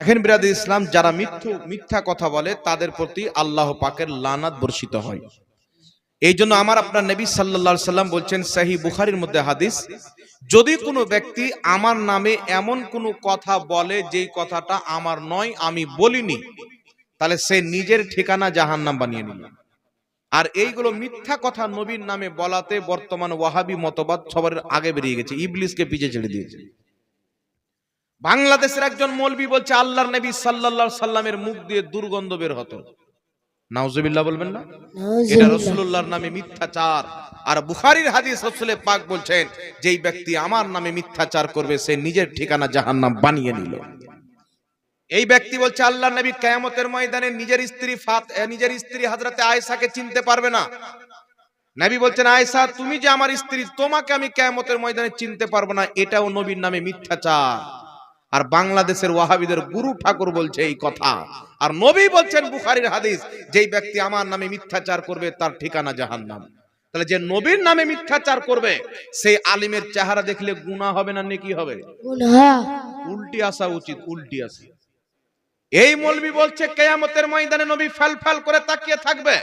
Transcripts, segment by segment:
দেখেন বিরাদ ইসলাম, যারা মিথ্যু, মিথ্যা কথা বলে, তাদের প্রতি আল্লাহ পাকের লানাত বর্ষিত হয়। এই জন্য আমার আপনার নবী সাল্লা সাল্লাম বলছেন সাহি বুখারির মধ্যে হাদিস, যদি কোনো ব্যক্তি আমার নামে এমন কোনো কথা বলে, যেই কথাটা আমার নয়, আমি বলিনি, তাহলে সে নিজের ঠিকানা জাহান নাম বানিয়ে নিল। আর এইগুলো মিথ্যা কথা নবীর নামে বলাতে বর্তমান ওয়াহাবি মতবাদ সবার আগে বেরিয়ে গেছে, ইবলিসকে পিছে ছেড়ে দিয়েছে। বাংলাদেশের একজন মৌলবি বলছে আল্লাহর নবী সাল্লাল্লাহু সাল্লামের মুখ দিয়ে দুর্গন্ধ বের হতো। নাউজুবিল্লাহ বলবেন না? এটা রসুল্লাহর নামে মিথ্যাচার। আর বুখারীর হাদিস রসুলে পাক বলছেন যেই ব্যক্তি আমার নামে মিথ্যাচার করবে সে নিজের ঠিকানা জাহান্নাম বানিয়ে নিল। এই ব্যক্তি বলছে আল্লাহ নবী কিয়ামতের ময়দানে নিজের স্ত্রী ফাত নিজের স্ত্রী হযরতে আয়েশাকে চিনতে পারবে না। নবী বলছেন আয়েশা তুমি যে আমার স্ত্রী তোমাকে আমি কিয়ামতের ময়দানে চিনতে পারব না এটাও নবীর নামে মিথ্যাচার। আর বাংলাদেশের ওয়াহাবিদের গুরু ঠাকুর বলছে এই কথা। আর নবী বলছেন বুখারির হাদিস যেই ব্যক্তি আমার নামে মিথ্যাচার করবে তার ঠিকানা জাহান্নাম। তাহলে যে নবীর নামে মিথ্যাচার করবে সেই আলিমের চেহারা দেখলে গুণা হবে না নেকি হবে? উল্টি আসা উচিত উল্টি আসা। এই মলবি বলছে, কেয়ামতের ময়দানে নবী ফেল ফেল করে তাকিয়ে থাকবে।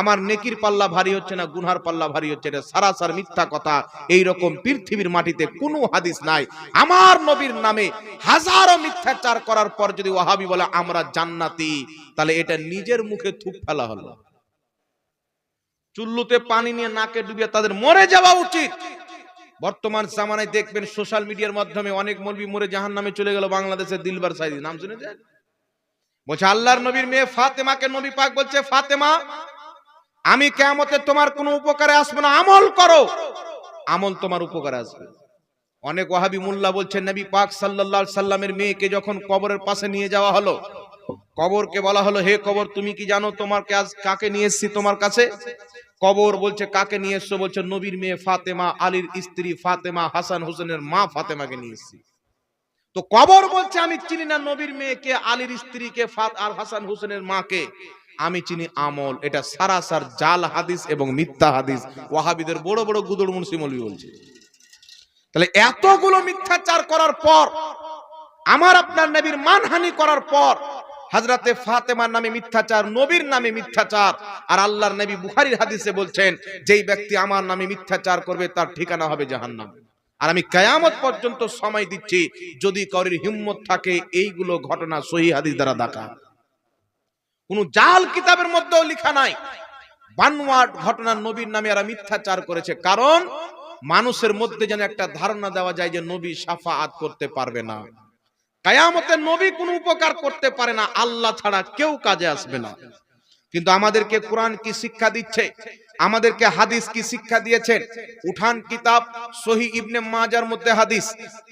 আমার নেকির পাল্লা ভারী হচ্ছে না, গুনহার পাল্লা ভারী হচ্ছে এটা সারাসার মিথ্যা কথা। এই রকম পৃথিবীর মাটিতে কোনো হাদিস নাই। আমার নবীর নামে হাজারো মিথ্যাচার করার পর যদি ওয়াহাবি বলে, আমরা জান্নাতি তাহলে এটা নিজের মুখে থুপ ফেলা হলো। চুল্লুতে পানি নিয়ে নাকে ডুবিয়ে তাদের মরে যাওয়া উচিত। বর্তমান জামানায় দেখবেন, সোশ্যাল মিডিয়ার মাধ্যমে অনেক মলবি মরে জাহান নামে চলে গেল বাংলাদেশের দিলবার সাইদি। নাম শুনেছেন? বলছে, আল্লাহর নবীর মেয়ে ফাতেমাকে নবী পাক বলছে, ফাতেমা, আমি কেমতে তোমার কোনো উপকারে আসব না। আমল করো। আমল তোমার উপকারে আসবে। অনেক ওয়াহাবি মোল্লা বলছেন, নবী পাক আলাইহি সাল্লামের মেয়েকে যখন কবরের পাশে নিয়ে যাওয়া হলো, কবরকে বলা হলো, হে কবর, তুমি কি জানো তোমার কাজ কাকে নিয়ে এসেছি তোমার কাছে? কবর বলছে, কাকে নিয়ে এসছো? বলছে, নবীর মেয়ে ফাতেমা, আলীর স্ত্রী ফাতেমা, হাসান হোসেনের মা ফাতেমাকে নিয়ে এসেছি। তো কবর বলছে, আমি চিনি না নবীর মেয়েকে, আলীর স্ত্রীকে, ফাত আর হাসান হোসেনের মাকে। আমি চিনি আমল। এটা সারাসার জাল হাদিস এবং মিথ্যা হাদিস। ওয়াহাবিদের বড় বড় গুদর মুন্সি বলছে। তাহলে এতগুলো মিথ্যাচার করার পর, আমার আপনার নবীর মানহানি করার পর হাজরাতে ফাতেমার নামে মিথ্যাচার, নবীর নামে মিথ্যাচার, আর আল্লাহর নবী বুখারীর হাদিসে বলছেন, যেই ব্যক্তি আমার নামে মিথ্যাচার করবে, তার ঠিকানা হবে জাহান্নাম। আর আমি কায়ামত পর্যন্ত সময় দিচ্ছি, যদি কারোর হিম্মত থাকে, এইগুলো ঘটনা সহি হাদিস দ্বারা দেখা। কোন জাল কিতাবের মধ্যেও লেখা নাই। বানোয়াট ঘটনা নবীর নামে এরা মিথ্যাচার করেছে। কারণ মানুষের মধ্যে যেন একটা ধারণা দেওয়া যায় যে নবী সাফাআত করতে পারবে না। কায়ামতে নবী কোনো উপকার করতে পারে না। আল্লাহ ছাড়া কেউ কাজে আসবে না। কিন্তু আমাদেরকে কোরআন কি শিক্ষা দিচ্ছে? আমাদেরকে হাদিস কি শিক্ষা দিয়েছেন? উঠান কিতাব, সহি ইবনে মাজার মধ্যে হাদিস।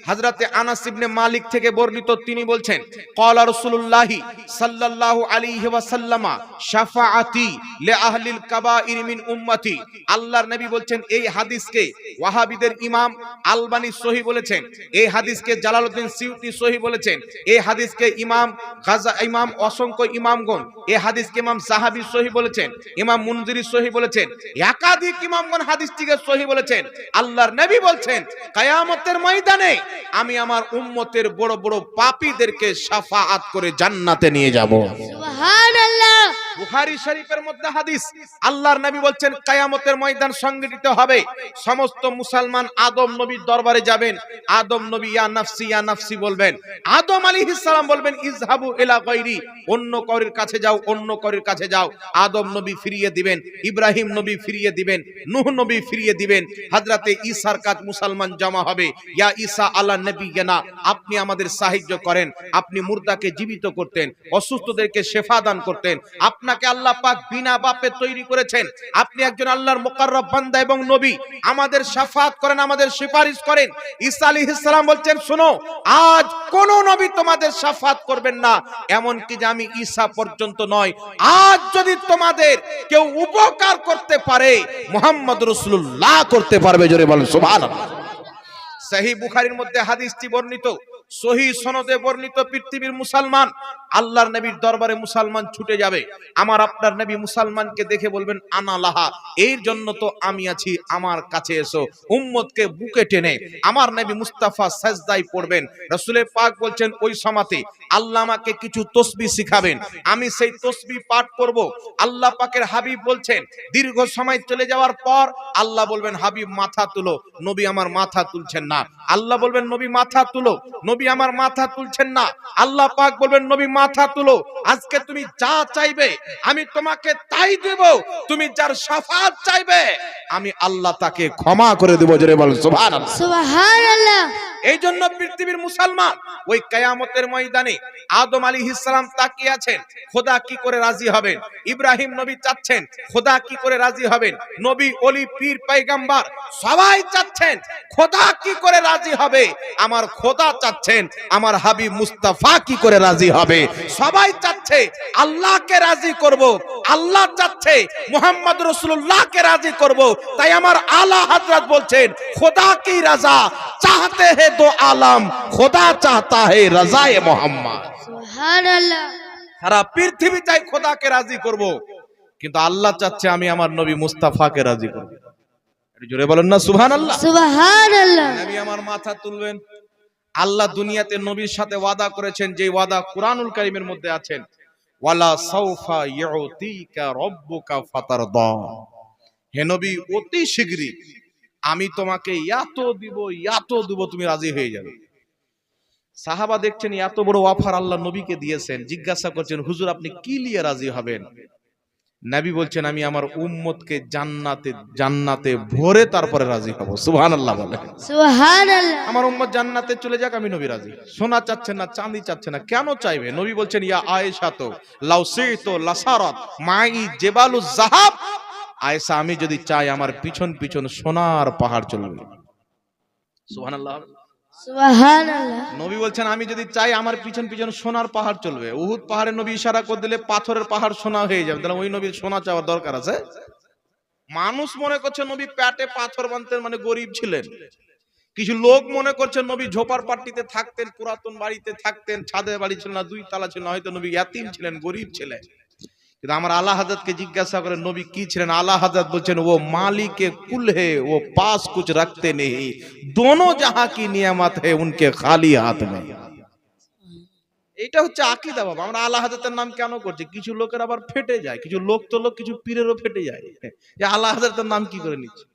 হাজরাতে আনাস ইবনে মালিক থেকে বর্ণিত তিনি বলছেন, ক্বালা রাসূলুল্লাহি সাল্লাল্লাহু আলাইহি ওয়াসাল্লামা, শাফাআতি লে আহলিল কাবাইর মিন উম্মতি। আল্লাহর নবী বলছেন, এই হাদিসকে ওয়াহাবিদের ইমাম আলবানী সহি বলেছেন, এই হাদিসকে জালালউদ্দিন সিউতি সহি বলেছেন, এই হাদিসকে ইমাম গাজা, ইমাম অসংখ্য ইমামগণ, এই হাদিসকে ইমাম সাহাবী সহি বলেছেন, ইমাম মুনজিরি সহি বলেছেন একাধিক ইমামগণ হাদিসটিকে সহি বলেছেন। আল্লাহর নবী বলছেন, কায়ামতের ময়দানে আমি আমার উম্মতের বড় বড় পাপীদেরকে সাফাআত করে জান্নাতে নিয়ে যাব। সুবহানাল্লাহ। বুখারী শরীফের মধ্যে হাদিস, আল্লাহর নবী বলছেন ময়দান সংগঠিত হবে। সমস্ত মুসলমান আদম নবীর দরবারে যাবেন। আদম নবী, ইয়া নাফসি ইয়া নাফসি বলবেন। আদম বলবেন, ইযহাবু ইলা গায়রি, অন্য কাছে যাও, অন্য কাছে যাও। আদম নবী ফিরিয়ে দিবেন, ইব্রাহিম নবী ফিরিয়ে দিবেন, নূহ নবী ফিরিয়ে দিবেন, হযরতে ঈসার কাজ মুসলমান জমা হবে। ইয়া ঈসা আলা নবিয়না, আপনি আমাদের সাহায্য করেন। আপনি মুর্দাকে জীবিত করতেন, অসুস্থদেরকে শেফা দান করতেন। আপনাকে আল্লাহ পাক বিনা বাপে তৈরি করেছেন। আপনি একজন আল্লাহর মোকাররব বান্দা এবং নবী। আমাদের শাফাত করেন, আমাদের সুপারিশ করেন। ঈসা আলাইহিস সালাম বলছেন, শোনো, আজ কোন নবী তোমাদের শাফাত করবেন না। এমন কি যে আমি ঈসা পর্যন্ত নয়, আজ যদি তোমাদের কেউ উপকার করতে পারে, মোহাম্মদ রাসূলুল্লাহ করতে পারবে। জোরে বলেন, সুবহানাল্লাহ। সহি বুখারীর মধ্যে হাদিসটি বর্ণিত। সহি সনদে বর্ণিত পৃথিবীর মুসলমান, আল্লাহর নবীর দরবারে মুসলমান ছুটে যাবে। আমার আপনার নবী মুসলমানকে দেখে বলবেন, আনা লাহা, এর জন্য তো আমি আছি, আমার কাছে এসো। উম্মতকে বুকে টেনে আমার নবী মুস্তাফা সাজদাই পড়বেন। রসুলে পাক বলছেন, ওই সমাতে আল্লাহ আমাকে কিছু তসবি শিখাবেন। আমি সেই তসবি পাঠ করব। আল্লাহ পাকের হাবিব বলছেন, দীর্ঘ সময় চলে যাওয়ার পর আল্লাহ বলবেন, হাবিব, মাথা তুলো। নবী আমার মাথা তুলছেন না। আল্লাহ বলবেন, নবী, মাথা তুলো। নবী আমার মাথা তুলছেন না। আল্লাহ পাক বলবেন, নবী, মাথা তুলো। আজকে তুমি যা চাইবে, আমি তোমাকে তাই দেব। তুমি যার সাফাত চাইবে, আমি আল্লাহ তাকে ক্ষমা করে দেব। জোরে বল সুবহানাল্লাহ। সুবহানাল্লাহ। এই জন্য পৃথিবীর মুসলমান ওই কেয়ামতের ময়দানে আদম আলী ইসলাম তাকিয়ে আছেন, খোদা কি করে রাজি হবেন? ইব্রাহিম নবী চাচ্ছেন, খোদা কি করে রাজি হবেন? নবী, অলি, পীর, পাইগাম্বার সবাই চাচ্ছেন, খোদা কি করে রাজি হবে? আমার খোদা চাচ্ছেন, আমার হাবিব মুস্তাফা কি করে রাজি হবে? সবাই চাচ্ছে, আল্লাহকে রাজি করব, আল্লাহ চাচ্ছে, মোহাম্মদ রসুল্লাহকে রাজি করব। তাই আমার আলা হযরত বলছেন, খোদা কি রাজা? চাহতে হে আলম খোদা চাহতা হে রাজায়ে মোহাম্মদ। সুবহানাল্লাহ। সারা পৃথিবী চাই খোদাকে রাজি করব কিন্তু আল্লাহ চাচ্ছে আমি আমার নবী মুস্তাফাকে রাজি করব। জোরে বলেন না সুবহানাল্লাহ। নবী আমার মাথা তুলবেন। আল্লাহ দুনিয়াতে নবীর সাথে ওয়াদা করেছেন যে ওয়াদা কুরআনুল কারীমের মধ্যে আছেন ওয়ালা সাউফা ইউতিকা রাব্বুকা ফাতারদা। হে নবী অতি শীঘ্রই আমি তোমাকে এত দিব এত দিব তুমি রাজি হয়ে যাবে। সাহাবা দেখছেন এত বড় অফার আল্লাহ নবীকে দিয়েছেন। জিজ্ঞাসা করছেন হুজুর আপনি কি নিয়ে রাজি হবেন? নবী বলছেন আমি আমার উম্মতকে জান্নাতে জান্নাতে ভরে তারপরে রাজি হব। সুবহানাল্লাহ বলে। সুবহানাল্লাহ। আমার উম্মত জান্নাতে চলে যাক আমি নবী রাজি। সোনা চাচ্ছেন না চাঁদি চাচ্ছে না কেন চাইবে? নবী বলছেন ইয়া আয়েশা তো লাউসিতো লাসারাত মাই জেবালু জাহাব আয়েশা আমি যদি চাই আমার পিছন পিছন সোনার পাহাড় চলবে। সুবহানাল্লাহ। সুবহানাল্লাহ। নবী বলছেন আমি যদি চাই আমার পিছন পিছন সোনার পাহাড় চলবে। উহুদ পাহাড়ের নবী ইশারা করে দিলে পাথরের পাহাড় সোনা হয়ে যাবে। তাহলে ওই নবীর সোনা চাওয়ার দরকার আছে? মানুষ মনে করছে নবী প্যাটে পাথর বানতেন মানে গরিব ছিলেন। কিছু লোক মনে করছে নবী ঝোপার পাট্টিতে থাকতেন পুরাতন বাড়িতে থাকতেন ছাদের বাড়ি ছিল না দুই তালা ছিল না হয়তো নবী ইয়াতিম ছিলেন গরিব ছিলেন। কিন্তু আমার আল্লাহ হাজাতকে জিজ্ঞাসা করেন, নবী কি ছিলেন? আল্লাহ হাজাত বলছেন, ও মালিকে কুল হে ও পাস কুছ রাখতে নেই। দোনো যাহা কি নিয়ামত হে, উনকে খালি হাত মে। এটা হচ্ছে আকিদা বাবা। আমরা আল্লাহ হাজাতের নাম কেন করছি? কিছু লোকের আবার ফেটে যায়, কিছু লোক তো লোক, কিছু পীরেরও ফেটে যায়। যে আল্লাহ হাজাতের নাম কি করে নিচ্ছে?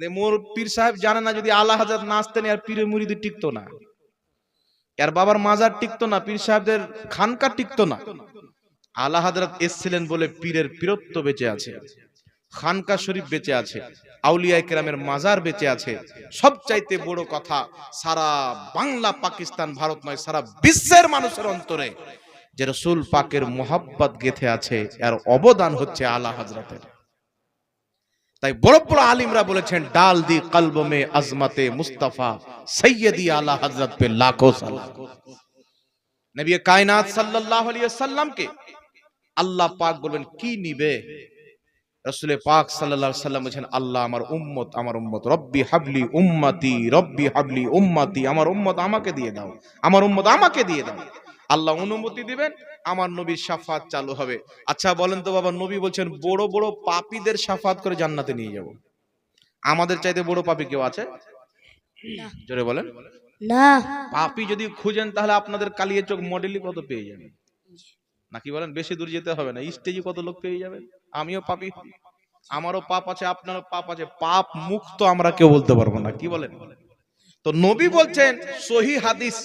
মোর পীর সাহেব জানে না যদি আল্লাহ হাজার নাচতেন আর পীরের মুড়িদি টিকতো না। আর বাবার মাজার টিকতো না, পীর সাহেবদের খানকা টিকতো না। আল্লাহ হাজরত এসছিলেন বলে পীরের পীরত্ব বেঁচে আছে, খানকা শরীফ বেঁচে আছে, আউলিয়া কেরামের মাজার বেঁচে আছে। সবচাইতে বড় কথা, সারা বাংলা পাকিস্তান, ভারত নয়, সারা বিশ্বের মানুষের অন্তরে যে রসুল পাকের মোহাব্বত গেথে আছে, এর অবদান হচ্ছে আলা হজরতের তাই বড় বড় আলিমরা বলেছেন, ডাল দি কলব মে আজমতে মুস্তাফা, সৈয়দি আলা হজরত পে লাখো সালাম। নবী কায়নাত সাল্লাল্লাহু আলাইহি সাল্লামকে আল্লাহ পাক বলবেন কি নিবে? রসুলে পাক আলাইহি সাল্লাম বলছেন আল্লাহ আমার উম্মত আমার উম্মত রব্বি হাবলি উম্মাতি রব্বি হাবলি উম্মাতি আমার উম্মত আমাকে দিয়ে দাও আমার উম্মত আমাকে দিয়ে দাও। আল্লাহ অনুমতি দিবেন আমার নবীর সাফাত চালু হবে। আচ্ছা বলেন তো বাবা নবী বলছেন বড় বড় পাপীদের সাফাত করে জান্নাতে নিয়ে যাব। আমাদের চাইতে বড় পাপী কেউ আছে? জোরে বলেন। না। পাপি যদি খুঁজেন তাহলে আপনাদের কালিয়ে চোখ মডেলই কত পেয়ে যাবেন? নাকি বলেন, বেশি দূর যেতে হবে না স্টেজে কত লোক পেয়ে যাবে আমিও পাপি, আমারও পাপ আছে, আপনারও পাপ আছে, পাপ মুক্ত আমরা কেউ বলতে পারব না, কি বলেন? তো নবী বলছেন, সহি হাদিস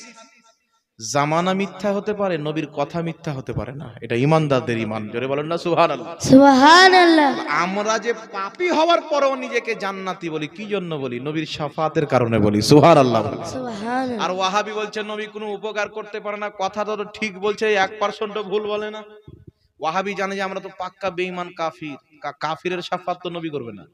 জামানা মিথ্যা হতে পারে নবীর কথা মিথ্যা হতে পারে না। এটা ইমানদারদের ইমান। জোরে বলেন না সুবহানাল্লাহ। আমরা যে পাপী হওয়ার পরেও নিজেকে জান্নাতি বলি কি জন্য বলি? নবীর সাফাতের কারণে বলি বলি। সুবহানাল্লাহ। আর ওয়াহাবি বলছে নবী কোনো উপকার করতে পারে না কথাটা তো ঠিক বলছে এক পার্সেন্টও ভুল বলে না। ওয়াহাবি জানে যে আমরা তো পাক্কা বেঈমান কাফির। কাফিরের সাফাত তো নবী করবে না।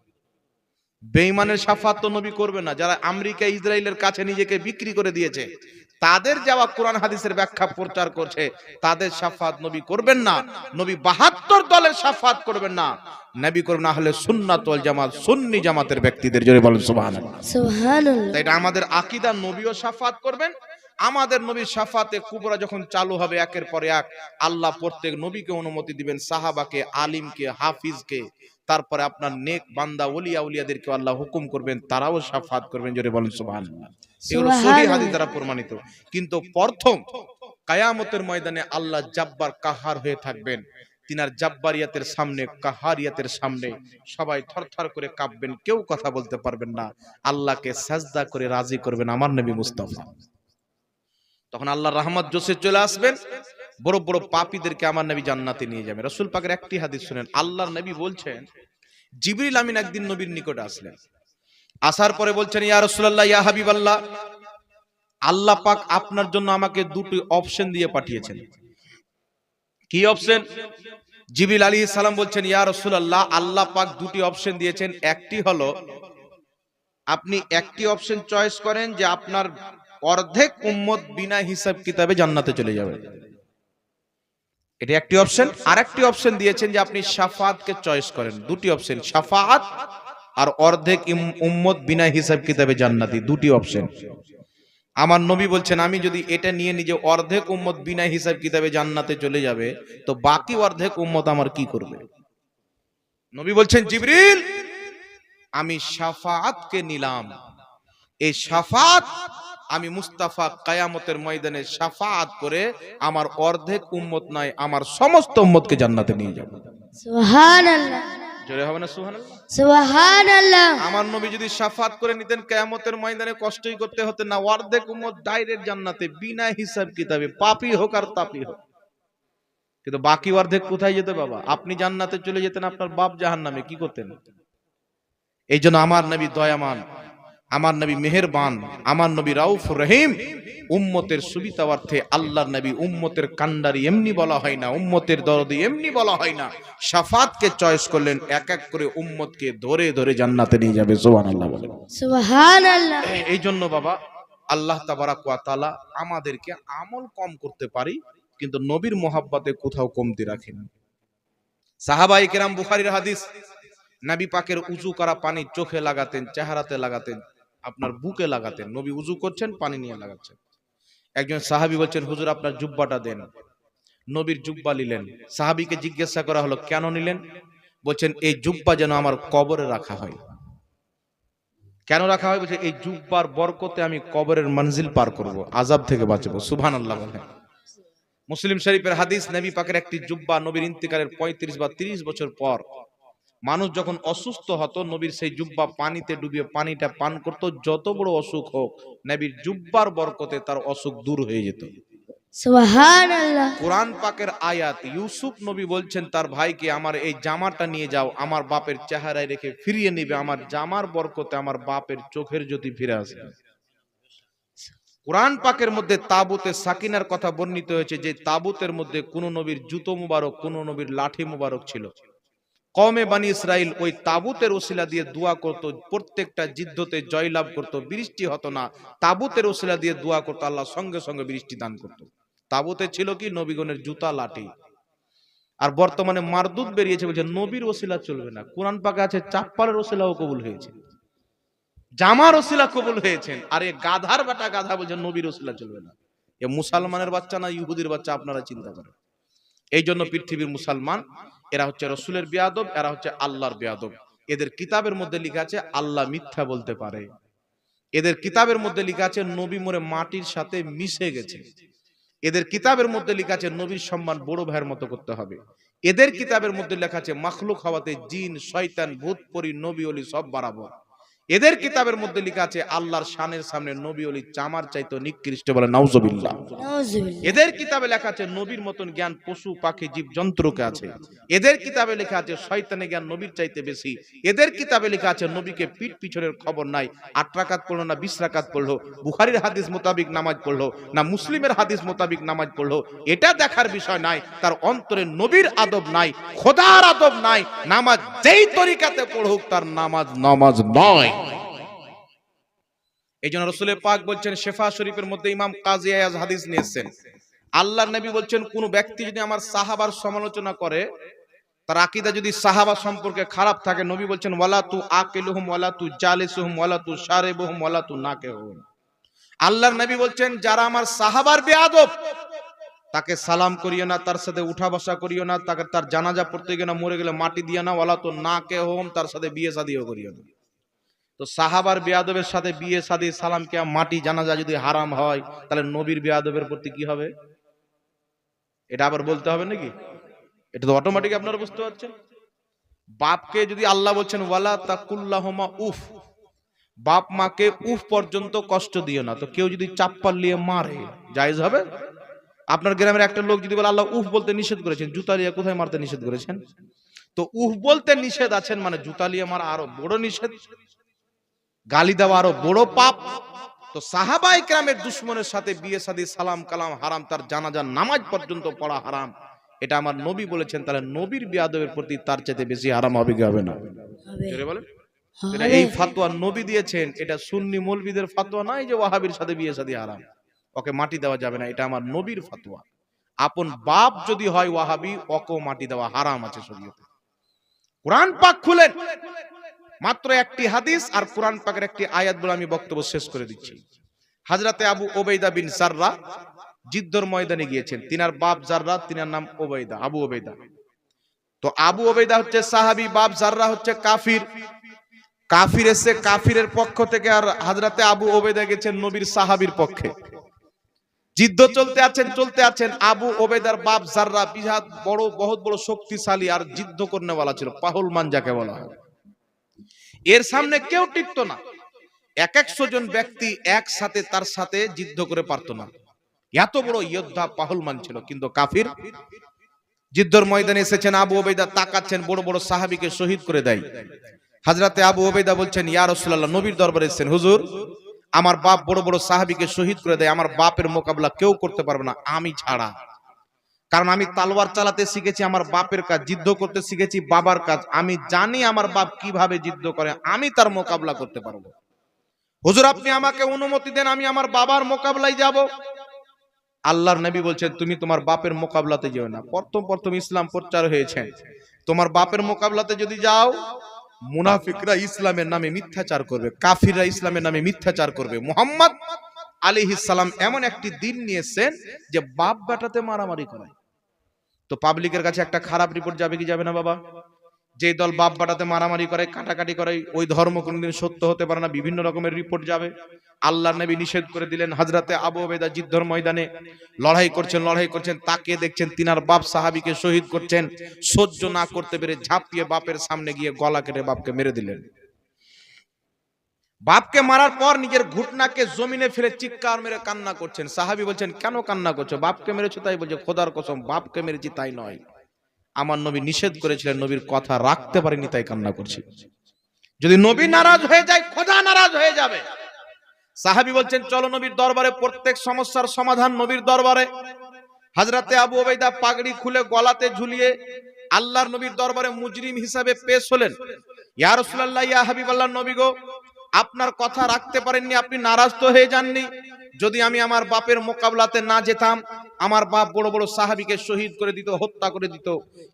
বেঈমানের সাফাত তো নবী করবে না। যারা আমেরিকা ইসরায়েলের কাছে নিজেকে বিক্রি করে দিয়েছে তাদের যাওয়া কোরআন হাদিসের ব্যাখ্যা প্রচার করছে তাদের সাফাত নবী করবেন না। নবী বাহাত্তর দলের সাফাত করবেন না। নবী করবেন না হলে সুন্নাত ওয়াল জামাত সুন্নি জামাতের ব্যক্তিদের জোরে বলেন সুবহানাল্লাহ। এটা আমাদের আকিদা নবীও সাফাত করবেন আমাদের নবীর সাফাতে কুবরা যখন চালু হবে একের পর এক আল্লাহ প্রত্যেক নবীকে অনুমতি দিবেন সাহাবাকে আলিমকে হাফিজকে তারপরে আপনার নেক বান্দা ওলিয়া উলিয়াদেরকে আল্লাহ হুকুম করবেন তারাও সাফাত করবেন জোরে বলেন সুবহানাল্লাহ। এগুলো সহি। হাদিস দ্বারা প্রমাণিত। কিন্তু প্রথম কায়ামতের ময়দানে আল্লাহ জাব্বার কাহার হয়ে থাকবেন। তিনার জাব্বারিয়াতের সামনে কাহারিয়াতের সামনে সবাই থরথর করে কাঁপবেন কেউ কথা বলতে পারবেন না। আল্লাহকে সাজদা করে রাজি করবেন আমার নবী মুস্তাফা। তখন আল্লাহ রহমত জোসে চলে আসবেন। বড় বড় পাপীদেরকে আমার নবী জান্নাতে নিয়ে যাবেন। রসুল পাকের একটি হাদিস শুনেন আল্লাহর নবী বলছেন জিবরিল আমিন একদিন নবীর নিকটে আসলেন। আসার পরে বলছেন, ইয়া রাসূলুল্লাহ, ইয়া হাবিবাল্লাহ। আল্লাহ আল্লাহ পাক আপনার জন্য আমাকে দুটি অপশন দিয়ে পাঠিয়েছেন। কি অপশন? জিবিল আলী সালাম বলছেন, ইয়া রাসূলুল্লাহ, আল্লাহ পাক দুটি অপশন দিয়েছেন। একটি হলো, আপনি একটি অপশন চয়েস করেন যে আপনার অর্ধেক উম্মত বিনা হিসাব কিতাবে জান্নাতে চলে যাবে। এটা একটি অপশন। আর একটি অপশন দিয়েছেন যে আপনি শাফাতকে চয়েস করেন। দুটি অপশন শাফাত আর অর্ধেক উম্মত বিনা হিসাব কিতাবে জান্নাতি, দুটি অপশন আমার নবী বলছেন, আমি যদি এটা নিয়ে নিজে অর্ধেক উম্মত বিনা হিসাব কিতাবে জান্নাতে চলে যাবে, তো বাকি অর্ধেক উম্মত আমার কি করবে? নবী বলছেন, জিবরিল, আমি শাফাআতকে নিলাম। এই শাফাত আমি মুস্তাফা কায়ামতের ময়দানে শাফাআত করে আমার অর্ধেক উম্মত নয়, আমার সমস্ত উম্মতকে জান্নাতে নিয়ে যাব। সুবহানাল্লাহ। জোরে হবে না সুবহানাল্লাহ? সুবহানাল্লাহ। আমার নবী যদি সাফাত করে নিতেন কেয়ামতের ময়দানে কষ্টই করতে হতো না। অর্ধেক উম্মত ডাইরেক্ট জান্নাতে বিনা হিসাব কিতাবে পাপী হোক আর তাপী হোক। কিন্তু বাকি অর্ধেক কোথায় যেত বাবা? আপনি জান্নাতে চলে যেতেন আপনার বাপ জাহান্নামে কি করতেন? এই জন্য আমার নবী দয়ামান। আমার নবী মেহেরবান আমার নবী রাউফ রহিম উম্মতের সুবিধার্থে আল্লাহর নবী উম্মতের কান্ডারি এমনি বলা হয় না উম্মতের দরদি এমনি বলা হয় না। সাফাতকে চয়েস করলেন এক এক করে উম্মতকে ধরে ধরে জান্নাতে নিয়ে যাবে সুবহানাল্লাহ বলেন। সুবহানাল্লাহ। এই জন্য বাবা আল্লাহ তাবারাক ওয়া তাআলা আমাদেরকে আমল কম করতে পারি কিন্তু নবীর মোহাব্বতে কোথাও কমতি রাখেন সাহাবাই কেরাম বুখারীর হাদিস নবী পাকের উজু করা পানি চোখে লাগাতেন চেহারাতে লাগাতেন আপনার বুকে লাগাতেন। নবী উজু করছেন, পানি নিয়ে লাগাচ্ছেন। একজন সাহাবী বলছেন, হুজুর, আপনার জুব্বাটা দেন। নবীর জুব্বা নিলেন। সাহাবীকে জিজ্ঞাসা করা হলো, কেন নিলেন? বলছেন, এই জুব্বা যেন আমার কবরে রাখা হয়। কেন রাখা হয়? বলছে, এই জুব্বার বরকতে আমি কবরের মঞ্জিল পার করব আজাব থেকে বাঁচবো। সুবহান আল্লাহ বলেন। মুসলিম শরীফের হাদিস, নবী পাকের একটি জুব্বা নবীর ইন্তিকালের পঁয়ত্রিশ বা তিরিশ বছর পর মানুষ যখন অসুস্থ হতো নবীর সেই জুব্বা পানিতে ডুবিয়ে পানিটা পান করত যত বড় অসুখ হোক নবীর জুব্বার বরকতে তার অসুখ দূর হয়ে যেত। কোরআন পাকের আয়াত ইউসুফ নবী বলছেন তার ভাইকে আমার এই জামাটা নিয়ে যাও আমার বাপের চেহারায় রেখে ফিরিয়ে নিবে আমার জামার বরকতে আমার বাপের চোখের জ্যোতি ফিরে আসবে। কোরআন পাকের মধ্যে তাবুতে সাকিনার কথা বর্ণিত হয়েছে যে তাবুতের মধ্যে কোন নবীর জুতো মুবারক কোন নবীর লাঠি মুবারক ছিল। কমে বানি ইসরাইল ওই তাবুতের ওসিলা দিয়ে দোয়া করত, প্রত্যেকটা যুদ্ধতে জয়লাভ করত, বৃষ্টি হতো না। তাবুতের ওসিলা দিয়ে দোয়া করতো, আল্লাহ সঙ্গে সঙ্গে বৃষ্টি দান করত। তাবুতে ছিল কি? নবীগণের জুতা, লাঠি। আর বর্তমানে মারদুদ বেরিয়েছে, বলছে, নবীর ওসিলা চলবে না। কোরআন পাকে আছে, চাপ্পালের ওসিলাও কবুল হয়েছে। জামার ওসিলা কবুল হয়েছেন আর এ গাধার বাটা গাধা বলছে, নবীর ওসিলা চলবে না। এ মুসলমানের বাচ্চা না ইহুদির বাচ্চা, আপনারা চিন্তা করেন। এই জন্য পৃথিবীর মুসলমান এরা হচ্ছে রসুলের বেয়াদব, এরা হচ্ছে আল্লাহর বেয়াদব। এদের কিতাবের মধ্যে লিখা আছে, আল্লাহ মিথ্যা বলতে পারে। এদের কিতাবের মধ্যে লেখা আছে, নবী মোরে মাটির সাথে মিশে গেছে। এদের কিতাবের মধ্যে লিখা আছে, নবীর সম্মান বড় ভাইয়ের মতো করতে হবে। এদের কিতাবের মধ্যে লেখা আছে, মাখলুক হওয়াতে জিন, শয়তান ভূত পরি নবী, অলি সব বাড়াবো এদের কিতাবের মধ্যে লেখা আছে আল্লাহর শানের সামনে নবী অলি চামার চাইতো নিকৃষ্ট বলে নাউজুবিল্লাহ। এদের কিতাবে লেখা আছে নবীর মতন জ্ঞান পশু পাখি জীব জন্তুকে আছে। এদের কিতাবে লেখা আছে শয়তানে জ্ঞান নবীর চাইতে বেশি। এদের কিতাবে লেখা আছে নবীকে পিঠ পিছনের খবর নাই আট রাকাত পড়ল না বিশ রাকাত পড়ল বুখারির হাদিস মোতাবিক নামাজ পড়ল না মুসলিমের হাদিস মোতাবিক নামাজ পড়ল। এটা দেখার বিষয় নাই তার অন্তরে নবীর আদব নাই খোদার আদব নাই নামাজ যেই তরিকাতে পড়ুক তার নামাজ নামাজ নয়। এই জন্য রসুল পাক বলছেন, শেফা শরীফের মধ্যে ইমাম কাজী আয়াজ হাদিস নিয়েছেন। আল্লাহ নবী বলছেন, কোন ব্যক্তি যদি আমার সাহাবার সমালোচনা করে, তার আকিদা যদি সাহাবা সম্পর্কে খারাপ থাকে, নবী বলছেন, ওয়ালা আকিলুহুম, ওয়ালা জালিসুহুম, ওয়ালা তু শারিবুহুম, ওয়ালা আল্লাহর নবী বলছেন, যারা আমার সাহাবার বেয়াদব, তাকে সালাম করিও না, তার সাথে উঠা বসা করিও না, তাকে তার জানাজা পড়তে গিয়ে না মরে গেলে মাটি দিয়ে না ওলা তো না কে হোম তার সাথে বিয়ে শাদিও করিও না। তো সাহাবার বেয়াদবের সাথে বিয়ে শাদি সালাম কে মাটি জানাজা যদি হারাম হয়, তাহলে নবীর বেয়াদবের প্রতি কি হবে? এটা আবার বলতে হবে নাকি? এটা তো অটোমেটিক আপনারা বুঝতে পারছেন। বাপকে যদি আল্লাহ বলছেন, ওয়ালা তাকুল্লাহমা উফ। বাপ মাকে উফ পর্যন্ত কষ্ট দিও না। তো কেউ যদি চাপ্পাল নিয়ে মারে, জায়েজ হবে? আপনার গ্রামের একটা লোক যদি বলে, আল্লাহ উফ বলতে নিষেধ করেছেন, জুতা লিয়ে কোথায় মারতে নিষেধ করেছেন? তো উফ বলতে নিষেধ আছেন মানে জুতা লিয়ে মারা আরও বড় নিষেধ। গালি দেওয়া আরও বড় পাপ। তো সাহাবাই গ্রামের দুশ্মনের সাথে বিয়ে শাদী সালাম কালাম হারাম তার জানাজার নামাজ পর্যন্ত পড়া হারাম। এটা আমার নবী বলেছেন তাহলে নবীর বিয়াদবের প্রতি তার চাইতে বেশি হারাম হবে কি হবে না? বলেন। এই ফাতোয়া নবী দিয়েছেন এটা সুন্নি মৌলবীদের ফাতোয়া নাই যে ওয়াহাবির সাথে বিয়ে সাদি হারাম। ওকে মাটি দেওয়া যাবে না এটা আমার নবীর ফাতোয়া। আপন বাপ যদি হয় ওয়াহাবি ওকে মাটি দেওয়া হারাম আছে শরীয়তে। কোরআন পাক খুলেন। মাত্র একটি হাদিস আর কোরআন পাকের একটি আয়াত বলে আমি বক্তব্য শেষ করে দিচ্ছি। হাজরাতে আবু ওবেদা বিন সাররা জিদ্দর ময়দানে গিয়েছেন। তিনার বাপ জাররা, তিনার নাম ওবেদা আবু ওবেদা তো আবু ওবেদা হচ্ছে সাহাবি, বাপ জাররা হচ্ছে কাফির। কাফির এসে কাফিরের পক্ষ থেকে আর হাজরাতে আবু ওবেদা গেছেন নবীর সাহাবির পক্ষে। যুদ্ধ চলতে আছেন চলতে আছেন। আবু ওবেদার বাপ জাররা বিরাট বড়, বহুত বড় শক্তিশালী আর যুদ্ধ করনেওয়ালা ছিল, পাহুল মান যাকে বলা হয়। এর সামনে কেউ টিকতো না। এক একশো জন ব্যক্তি একসাথে তার সাথে যুদ্ধ করে পারতো না। এত বড় যোদ্ধা পাহুলমান ছিল, কিন্তু কাফির যুদ্ধর ময়দানে এসেছেন, আবু ওবেদা তাকাচ্ছেন, বড় বড় সাহাবিকে শহীদ করে দেয়। হাজরাতে আবু ওবেদা বলছেন, ইয়া রাসূলুল্লাহ, নবীর দরবারে এসেছেন, হুজুর, আমার বাপ বড় বড় সাহাবিকে শহীদ করে দেয়, আমার বাপের মোকাবিলা কেউ করতে পারবে না, আমি ছাড়া। কারণ আমি তালোয়ার চালাতে শিখেছি, আমার বাপের কাজ যুদ্ধ করতে শিখেছি, বাবার কাজ। আমি জানি আমার বাপ কীভাবে যুদ্ধ করে, আমি তার মোকাবিলা করতে পারব। হুজুর, আপনি আমাকে অনুমতি দেন, আমি আমার বাবার মোকাবিলায় যাব। আল্লাহর নবী বলছেন, তুমি তোমার বাপের মোকাবিলাতে যেও না। প্রথম প্রথম ইসলাম প্রচার হয়েছে। তোমার বাপের মোকাবিলাতে যদি যাও, মুনাফিকরা ইসলামের নামে মিথ্যাচার করবে, কাফিররা ইসলামের নামে মিথ্যাচার করবে। মোহাম্মদ আলাইহিস সালাম এমন একটি দিন নিয়েছেন যে বাপ বেটাতে মারামারি করায়। তো পাবলিকের কাছে একটা খারাপ রিপোর্ট যাবে কি যাবে না বাবা? যে দল বাপ বাটাতে মারামারি করে, কাটাকাটি করে, ওই ধর্ম কোনোদিন সত্য হতে পারে না, বিভিন্ন রকমের রিপোর্ট যাবে। আল্লাহ নবী নিষেধ করে দিলেন হাজরাতে আবু ওবেদা যুদ্ধর ময়দানে লড়াই করছেন লড়াই করছেন, তাকে দেখছেন, তিনার বাপ সাহাবিকে শহীদ করছেন, সহ্য না করতে পেরে ঝাঁপিয়ে বাপের সামনে গিয়ে গলা কেটে বাপকে মেরে দিলেন। বাপকে মারার পর নিজের ঘুটনাকে জমিনে ফেলে চিৎকার মেরে কান্না করছেন। সাহাবি বলছেন, কেন কান্না করছ? বাপকে মেরেছো তাই বলছে, খোদার কসম, বাপকে মেরেছি তাই নয়। আমার নবী নিষেধ করেছিলেন, নবীর কথা রাখতে পারেনি তাই কান্না করছি। যদি নবী নারাজ হয়ে যায়, খোদা নারাজ হয়ে যাবে। সাহাবি বলছেন, চলো নবীর দরবারে, প্রত্যেক সমস্যার সমাধান নবীর দরবারে। হাজরাতে আবু ওবাইদা পাগড়ি খুলে গলাতে ঝুলিয়ে আল্লাহর নবীর দরবারে মুজরিম হিসাবে পেশ হলেন। ইয়া রাসূলুল্লাহ, ইয়া হাবিবাল্লাহ নবী গো আপনার কথা রাখতে পারেননি, আপনি নারাজ তো হয়ে যাননি। যদি আমি আমার বাপের মোকাবলাতে না যেতাম, আমার বাপ বড় বড় সাহাবিকে শহীদ করে দিত, হত্যা করে দিত।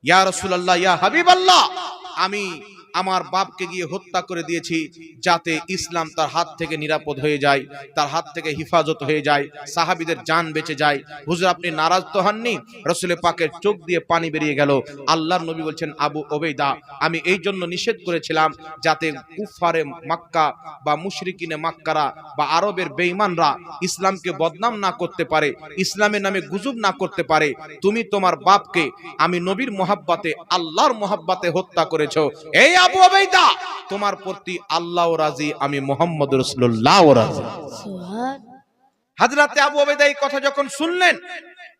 ইয়া রাসূলুল্লাহ, ইয়া হাবিব আল্লাহ আমি আমার বাপকে গিয়ে হত্যা করে দিয়েছি যাতে ইসলাম তার হাত থেকে নিরাপদ হয়ে যায়, তার হাত থেকে হিফাজত হয়ে যায়, সাহাবিদের জান বেঁচে যায়। হুজুর, আপনি নারাজ তো হননি? রসুলের পাকের চোখ দিয়ে পানি বেরিয়ে গেল। আল্লাহর নবী বলছেন, আবু ওবেদা আমি এই জন্য নিষেধ করেছিলাম যাতে কুফারে মাক্কা বা মুশরিকিনে মাক্কারা বা আরবের বেঈমানরা ইসলামকে বদনাম না করতে পারে, ইসলামের নামে গুজব না করতে পারে। তুমি তোমার বাপকে, আমি নবীর মোহাব্বাতে, আল্লাহর মোহাব্বাতে হত্যা করেছ। এই আবু ওবেদা তোমার প্রতি আল্লাহ রাজি আমি মোহাম্মদ রসুল্লাহ রাজি। হাজরাতে আবু ওবেদা এই কথা যখন শুনলেন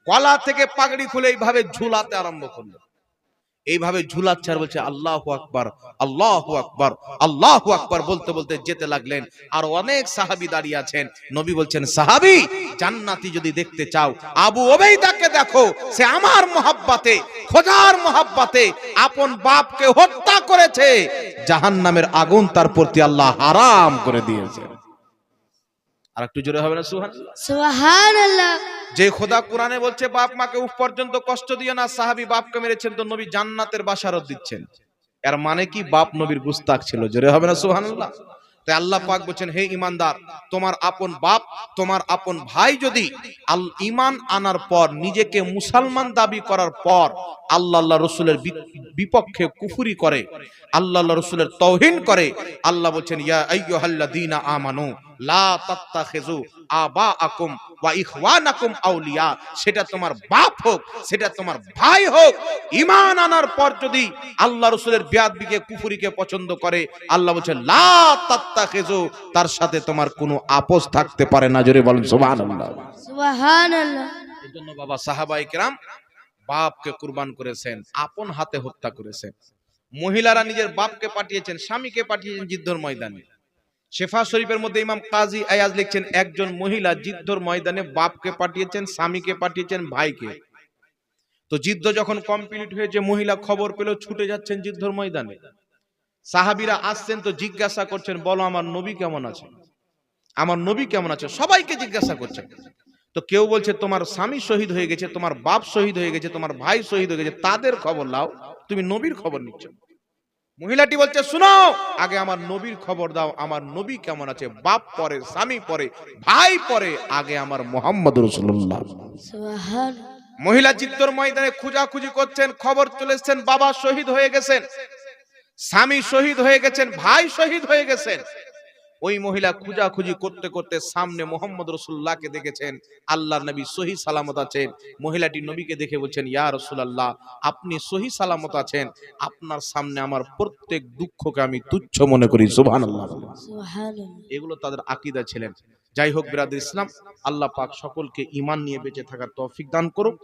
কলা থেকে পাগড়ি খুলে এইভাবে ঝুলাতে আরম্ভ করল এইভাবে ঝুলাচ্ছে আর বলছে, আল্লাহু আকবার আল্লাহু আকবার আল্লাহু আকবার বলতে বলতে যেতে লাগলেন। আর অনেক সাহাবী দাঁড়িয়ে আছেন। নবী বলছেন, সাহাবী, জান্নাতি যদি দেখতে চাও, আবু ওবেইদাকে দেখো, সে আমার মোহাব্বতে, খোদার মোহাব্বতে আপন বাপকে হত্যা করেছে। জাহান্নামের আগুন তার প্রতি আল্লাহ হারাম করে দিয়েছে আর একটু জোরে হবে না সুবহানাল্লাহ? সুবহানাল্লাহ। যে খোদা কোরআনে বলছে বাপ মাকে উফ পর্যন্ত কষ্ট দিও না সাহাবী বাপকে মেরেছেন তো নবী জান্নাতের বাসারত দিচ্ছেন। এর মানে কি? বাপ নবীর গুস্তাক ছিল। জোরে হবে না সুবহানাল্লাহ? তাই আল্লাহ পাক বলছেন হে ইমানদার তোমার আপন বাপ তোমার আপন ভাই যদি আল ইমান আনার পর নিজেকে মুসলমান দাবি করার পর আল্লাহ আল্লাহ রসুলের বিপক্ষে কুফুরি করে আল্লাহ আল্লাহ রসুলের তৌহিন করে আল্লাহ বলছেন ইয়া আইয়ুহাল্লাযীনা আমানু লা তাত্তাখিযু আবাআকুম ওয়া ইখওয়ানাকুম আউলিয়া। সেটা তোমার বাপ হোক সেটা তোমার ভাই হোক ঈমান আনার পর যদি আল্লাহ রসুলের বিয়াদবিকে কুফুরিকে পছন্দ করে আল্লাহ লা তাত্তাখিযু তার সাথে তোমার কোনো আপোষ থাকতে পারে না। জোরে বলেন সুবহানাল্লাহ। সুবহানাল্লাহ। এই বাবা কেরাম বাপকে কুরবান করেছেন আপন হাতে হত্যা করেছেন। মহিলারা নিজের বাপকে পাঠিয়েছেন স্বামীকে পাঠিয়েছেন যুদ্ধর ময়দানে। শেফা শরীফের মধ্যে ইমাম কাজী আয়াজ লিখছেন, একজন মহিলা যুদ্ধর ময়দানে বাপকে পাঠিয়েছেন, স্বামীকে পাঠিয়েছেন, ভাইকে। তো যুদ্ধ যখন কমপ্লিট হয়েছে, মহিলা খবর পেল ছুটে যাচ্ছেন যুদ্ধর ময়দানে। সাহাবিরা আসছেন তো জিজ্ঞাসা করছেন, বলো, আমার নবী কেমন আছে? আমার নবী কেমন আছে? সবাইকে জিজ্ঞাসা করছেন। তো কেউ বলছে, তোমার স্বামী শহীদ হয়ে গেছে, তোমার বাপ শহীদ হয়ে গেছে, তোমার ভাই শহীদ হয়ে গেছে, তাদের খবর লাও তুমি নবীর খবর নিচ্ছ। মহিলাটি বলছে শুনো আগে আমার নবীর খবর দাও। আমার নবী কেমন আছে? বাপ পরে স্বামী পরে ভাই পরে আগে আমার মোহাম্মদ রসুল্লাহ মহিলা চিত্তর ময়দানে খুঁজাখুঁজি করছেন খবর চলেছেন বাবা শহীদ হয়ে গেছেন স্বামী শহীদ হয়ে গেছেন ভাই শহীদ হয়ে গেছেন। ওই মহিলা খুঁজাখুঁজি করতে করতে সামনে মোহাম্মদ রসুল্লাহকে দেখেছেন আল্লাহ নবী সহি সালামত আছেন। মহিলাটি নবীকে দেখে বলছেন ইয়া রসুলাল্লাহ আপনি সহি সালামত আছেন আপনার সামনে আমার প্রত্যেক দুঃখকে আমি তুচ্ছ মনে করি সুবহানাল্লাহ। এগুলো তাদের আকিদা ছিলেন। যাই হোক বিরাদ ইসলাম আল্লাহ পাক সকলকে ইমান নিয়ে বেঁচে থাকার তৌফিক দান করুক।